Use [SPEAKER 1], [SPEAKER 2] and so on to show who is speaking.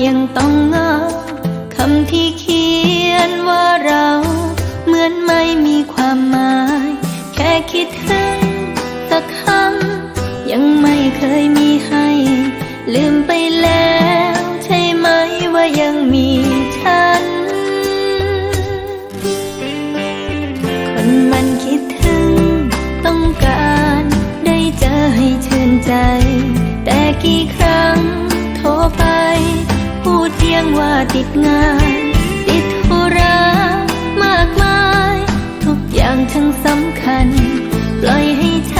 [SPEAKER 1] 烟灯啊 ติดงาน ติดธุระมากมาย ทุกอย่างทั้งสำคัญ ปล่อยให้เธอ